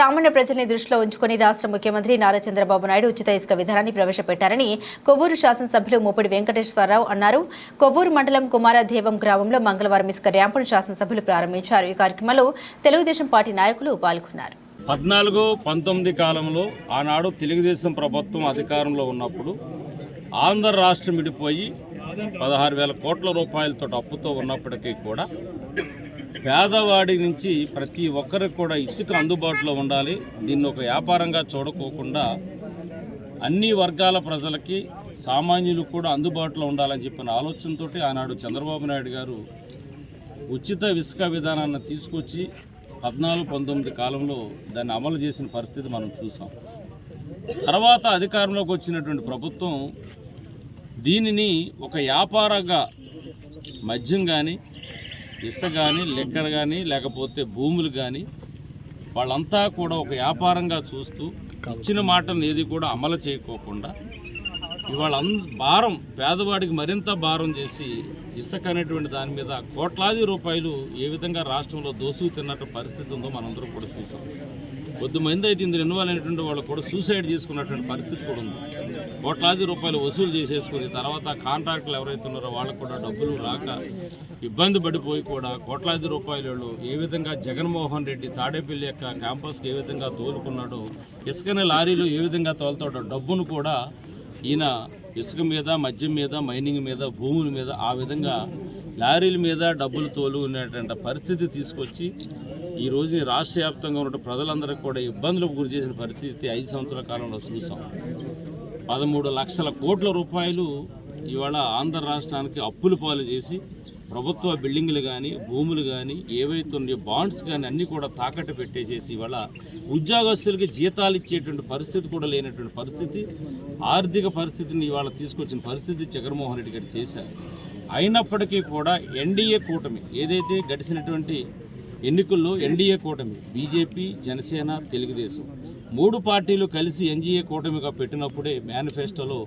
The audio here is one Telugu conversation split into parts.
సామాన్య ప్రజల్ని దృష్టిలో ఉంచుకుని రాష్ట్ర ముఖ్యమంత్రి నారా చంద్రబాబు నాయుడు ఉచిత ఇసుక విధానాన్ని ప్రవేశపెట్టారని కొవ్వూరు శాసనసభ్యులు ముప్పటి వెంకటేశ్వరరావు అన్నారు. కొవ్వూరు మండలం కుమారదేవం గ్రామంలో మంగళవారం ఇసుక ర్యాంపును శాసనసభ్యులు ప్రారంభించారు. ఈ కార్యక్రమంలో తెలుగుదేశం పార్టీ నాయకులు పాల్గొన్నారు. పద్నాలుగు పంతొమ్మిది కాలంలో ఆనాడు తెలుగుదేశం ప్రభుత్వం అధికారంలో ఉన్నప్పుడు ఆంధ్ర రాష్ట్రం విడిపోయి పదహారు వేల కోట్ల రూపాయలతో అప్పుతో ఉన్నప్పటికీ కూడా పేదవాడి నుంచి ప్రతి ఒక్కరికి కూడా ఇసుక అందుబాటులో ఉండాలి. దీన్ని ఒక వ్యాపారంగా చూడకోకుండా అన్ని వర్గాల ప్రజలకి సామాన్యులు కూడా అందుబాటులో ఉండాలని చెప్పిన ఆలోచనతో ఆనాడు చంద్రబాబు నాయుడు గారు ఉచిత ఇసుక విధానాన్ని తీసుకొచ్చి పద్నాలుగు పంతొమ్మిది కాలంలో దాన్ని అమలు చేసిన పరిస్థితి మనం చూసాం. తర్వాత అధికారంలోకి వచ్చినటువంటి ప్రభుత్వం దీనిని ఒక వ్యాపారంగా మద్యం కానీ ఇసుక కానీ లిక్కర్ కానీ లేకపోతే భూములు కానీ వాళ్ళంతా కూడా ఒక వ్యాపారంగా చూస్తూ ఇచ్చిన మాటను ఏది కూడా అమలు చేయకోకుండా ఇవాళ భారం పేదవాడికి మరింత భారం చేసి ఇసుక అనేటువంటి దాని మీద కోట్లాది రూపాయలు ఏ విధంగా రాష్ట్రంలో దోసుకు తిన్నట్టు పరిస్థితి ఉందో మనందరం కూడా చూసాం. కొద్ది మంది అయితే ఇందులో ఇన్వాల్వ్ అయినటువంటి వాళ్ళు కూడా సూసైడ్ చేసుకున్నటువంటి పరిస్థితి కూడా ఉంది. కోట్లాది రూపాయలు వసూలు చేసేసుకుని తర్వాత కాంట్రాక్టులు ఎవరైతే ఉన్నారో వాళ్ళకు కూడా డబ్బులు రాక ఇబ్బంది పడిపోయి కూడా కోట్లాది రూపాయలు ఏ విధంగా జగన్మోహన్ రెడ్డి తాడేపల్లి యొక్క క్యాంపస్కి ఏ విధంగా తోలుకున్నాడో ఇసుకని లారీలు ఏ విధంగా తోలుతాడో డబ్బును కూడా ఈయన ఇసుక మీద మద్యం మీద మైనింగ్ మీద భూముల మీద ఆ విధంగా లారీల మీద డబ్బులు తోలు ఉన్నటువంటి పరిస్థితి తీసుకొచ్చి ఈ రోజు రాష్ట్ర వ్యాప్తంగా ఉన్న ప్రజలందరికీ కూడా ఇబ్బందులకు గురి చేసిన పరిస్థితి ఐదు సంవత్సరాల కాలంలో చూసాం. పదమూడు లక్షల కోట్ల రూపాయలు ఇవాళ ఆంధ్ర రాష్ట్రానికి అప్పులు పాలు చేసి ప్రభుత్వ బిల్డింగులు కానీ భూములు కానీ ఏవైతే ఉన్నాయో బాండ్స్ కానీ అన్నీ కూడా తాకట్టు పెట్టేసేసి ఇవాళ ఉద్యోగస్తులకి జీతాలు ఇచ్చేటువంటి పరిస్థితి కూడా లేనటువంటి పరిస్థితి ఆర్థిక పరిస్థితిని ఇవాళ తీసుకొచ్చిన పరిస్థితి జగన్మోహన్ రెడ్డి గారు చేశారు. అయినప్పటికీ కూడా ఎన్డీఏ కూటమి ఏదైతే గడిచినటువంటి ఎన్నికల్లో ఎన్డీఏ కూటమి బీజేపీ జనసేన తెలుగుదేశం మూడు పార్టీలు కలిసి ఎన్జీఏ కూటమిగా పెట్టినప్పుడే మేనిఫెస్టోలో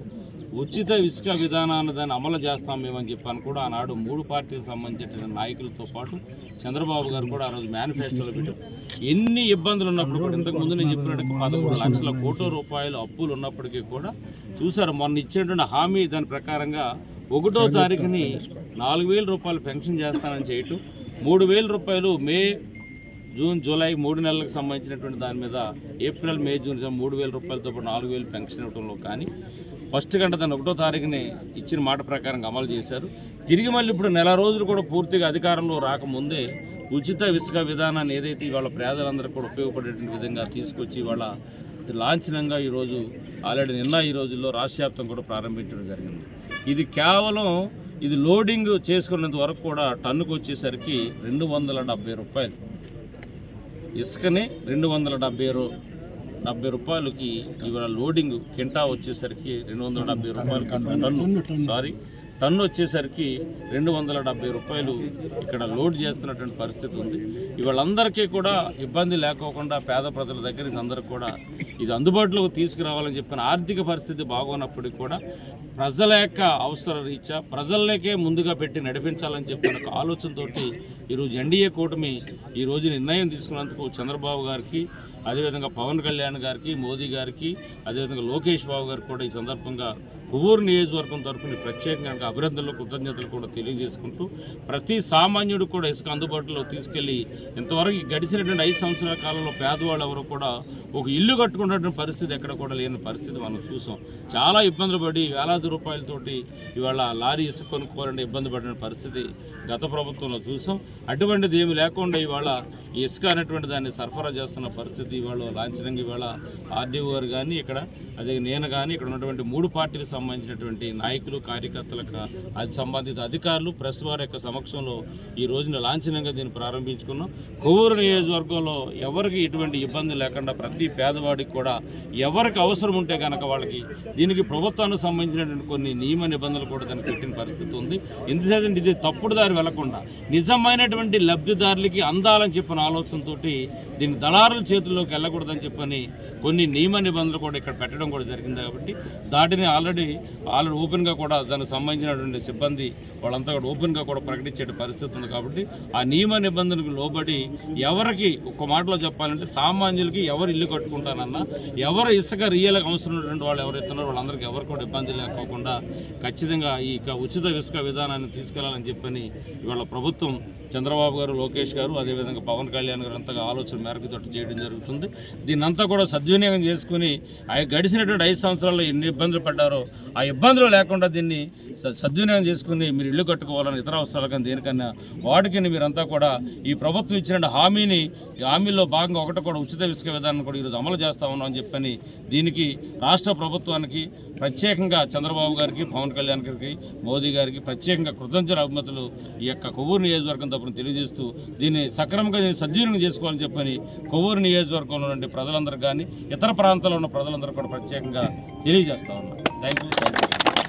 ఉచిత ఇసుక విధానాన్ని దాన్ని అమలు చేస్తాం మేమని చెప్పాను కూడా ఆనాడు మూడు పార్టీలకు సంబంధించిన నాయకులతో పాటు చంద్రబాబు గారు కూడా ఆ రోజు మేనిఫెస్టోలో పెట్టారు. ఎన్ని ఇబ్బందులు ఉన్నప్పుడు కూడా ఇంతకు ముందు నేను చెప్పినట్టు పదమూడు లక్షల కోట్ల రూపాయలు అప్పులు ఉన్నప్పటికీ కూడా చూసారు మొన్న ఇచ్చేటువంటి హామీ దాని ప్రకారంగా ఒకటో తారీఖుని నాలుగు వేల రూపాయలు పెన్షన్ చేస్తానని చేయటం మూడు వేల రూపాయలు మే జూన్ జూలై మూడు నెలలకు సంబంధించినటువంటి దాని మీద ఏప్రిల్ మే జూన్ మూడు వేల రూపాయలతో పాటు నాలుగు వేలు పెన్షన్ ఇవ్వడంలో కానీ ఫస్ట్ గంట దాన్ని ఒకటో తారీఖుని ఇచ్చిన మాట ప్రకారం అమలు చేశారు. తిరిగి మళ్ళీ ఇప్పుడు నెల రోజులు కూడా పూర్తిగా అధికారంలో రాకముందే ఉచిత ఇసుక విధానాన్ని ఏదైతే ఇవాళ పేదలందరికీ కూడా ఉపయోగపడేటువంటి విధంగా తీసుకొచ్చి ఇవాళ లాంఛనంగా ఈరోజు ఆల్రెడీ నిన్న ఈ రోజుల్లో రాష్ట్ర వ్యాప్తం కూడా ప్రారంభించడం జరిగింది. ఇది కేవలం ఇది లోడింగ్ చేసుకున్నంత వరకు కూడా టన్నుకు వచ్చేసరికి రెండు వందల డెబ్బై రూపాయలు. ఇసుకని రెండు వందల డెబ్బై రూ డెబ్బై రూపాయలకి ఇవాళ లోడింగ్ కింటా వచ్చేసరికి రెండు వందల డెబ్బై రూపాయలు టన్ను సారీ టన్ను వచ్చేసరికి రెండు వందల డెబ్బై రూపాయలు ఇక్కడ లోడ్ చేస్తున్నటువంటి పరిస్థితి ఉంది. ఇవాళందరికీ కూడా ఇబ్బంది లేకోకుండా పేద ప్రజల దగ్గర నుంచి అందరికి కూడా ఇది అందుబాటులోకి తీసుకురావాలని చెప్పిన ఆర్థిక పరిస్థితి బాగున్నప్పటికీ కూడా ప్రజల యొక్క అవసర రీత్యా ప్రజలకే ముందుగా పెట్టి నడిపించాలని చెప్పిన ఒక ఆలోచనతోటి ఈరోజు ఎన్డీఏ కూటమి ఈ రోజు నిర్ణయం తీసుకున్నందుకు చంద్రబాబు గారికి అదేవిధంగా పవన్ కళ్యాణ్ గారికి మోదీ గారికి అదేవిధంగా లోకేష్ బాబు గారికి కూడా ఈ సందర్భంగా కొవ్వూరు నియోజకవర్గం తరఫున ప్రత్యేకంగా అభినందనలు కృతజ్ఞతలు కూడా తెలియజేసుకుంటూ ప్రతి సామాన్యుడు కూడా ఇసుక అందుబాటులో తీసుకెళ్ళి ఇంతవరకు గడిచినటువంటి ఐదు సంవత్సరాల కాలంలో పేదవాళ్ళు ఎవరు కూడా ఒక ఇల్లు కట్టుకున్నటువంటి పరిస్థితి ఎక్కడ కూడా లేని పరిస్థితి మనం చూసాం. చాలా ఇబ్బందులు పడి వేలాది రూపాయలతోటి ఇవాళ లారీ ఇసుక కొనుక్కోవాలంటే ఇబ్బంది పడిన పరిస్థితి గత ప్రభుత్వంలో చూసాం. అటువంటిది ఏమి లేకుండా ఇవాళ ఇసుక అనేటువంటి దాన్ని సరఫరా చేస్తున్న పరిస్థితి ఇవాళ లాంఛనంగా ఇవాళ ఆర్డీఓ గారు కానీ ఇక్కడ అదే నేను కానీ ఇక్కడ ఉన్నటువంటి మూడు పార్టీలకు సంబంధించినటువంటి నాయకులు కార్యకర్తలకు అది సంబంధిత అధికారులు ప్రెస్ వారి యొక్క సమక్షంలో ఈ రోజున లాంఛనంగా దీన్ని ప్రారంభించుకున్నాం. కొవ్వూరు నియోజకవర్గంలో ఎవరికి ఎటువంటి ఇబ్బంది లేకుండా ప్రతి పేదవాడికి కూడా ఎవరికి అవసరం ఉంటే కనుక వాళ్ళకి దీనికి ప్రభుత్వానికి సంబంధించినటువంటి కొన్ని నియమ నిబంధనలు కూడా దానికి పెట్టిన పరిస్థితి ఉంది. ఎందుకంటే ఇది తప్పుడు దారి వెళ్ళకుండా నిజమైనటువంటి లబ్ధిదారులకి అందాలని చెప్పిన ఆలోచనతోటి దీన్ని దళారుల చేతుల్లోకి వెళ్ళకూడదని చెప్పని కొన్ని నియమ నిబంధనలు కూడా ఇక్కడ పెట్టడం కూడా జరిగింది కాబట్టి దాటిని ఆల్రెడీ ఆల్రెడీ ఓపెన్గా కూడా దానికి సంబంధించినటువంటి సిబ్బంది వాళ్ళంతా కూడా ఓపెన్గా కూడా ప్రకటించే పరిస్థితి ఉంది కాబట్టి ఆ నియమ నిబంధనలకు లోబడి ఎవరికి ఒక్క మాటలో చెప్పాలంటే సామాన్యులకి ఎవరు ఇల్లు కట్టుకుంటానన్నా ఎవరు ఇసుక రియల్గా అవసరం ఉన్నటువంటి వాళ్ళు ఎవరు ఇస్తున్నారో వాళ్ళందరికీ ఎవరు కూడా ఇబ్బంది లేకోకుండా ఖచ్చితంగా ఈ ఉచిత ఇసుక విధానాన్ని తీసుకెళ్ళాలని చెప్పని ఇవాళ ప్రభుత్వం చంద్రబాబు గారు లోకేష్ గారు అదేవిధంగా పవన్ కళ్యాణ్ గారు అంతగా ఆలోచన మేరకు తోటి చేయడం జరుగుతుంది. దీన్నంతా కూడా సద్వినియోగం చేసుకుని ఆ గడిచినటువంటి ఐదు సంవత్సరాల్లో ఎన్ని ఇబ్బందులు పడ్డారో ఆ ఇబ్బందులు లేకుండా దీన్ని సద్వినియోగం చేసుకుని మీరు ఇల్లు కట్టుకోవాలని ఇతర అవసరాలు కానీ దేనికన్నా వాటికి మీరంతా కూడా ఈ ప్రభుత్వం ఇచ్చిన హామీని ఈ హామీల్లో భాగంగా ఒకటి కూడా ఉచిత ఇసుక విధానం కూడా ఈరోజు అమలు చేస్తా ఉన్నాం అని చెప్పని దీనికి రాష్ట్ర ప్రభుత్వానికి ప్రత్యేకంగా చంద్రబాబు గారికి పవన్ కళ్యాణ్ గారికి మోదీ గారికి ప్రత్యేకంగా కృతజ్ఞత అభిమతులు ఈ యొక్క కొవ్వూరు నియోజకవర్గం తరపున తెలియజేస్తూ దీన్ని సక్రమంగా దీన్ని సద్వినియోగం చేసుకోవాలని చెప్పని కొవ్వూరు నియోజకవర్గంలో ఉండే ప్రజలందరూ కానీ ఇతర ప్రాంతాల్లో ఉన్న ప్రజలందరూ కూడా ప్రత్యేకంగా తెలియజేస్తా ఉన్నారు థ్యాంక్ యూ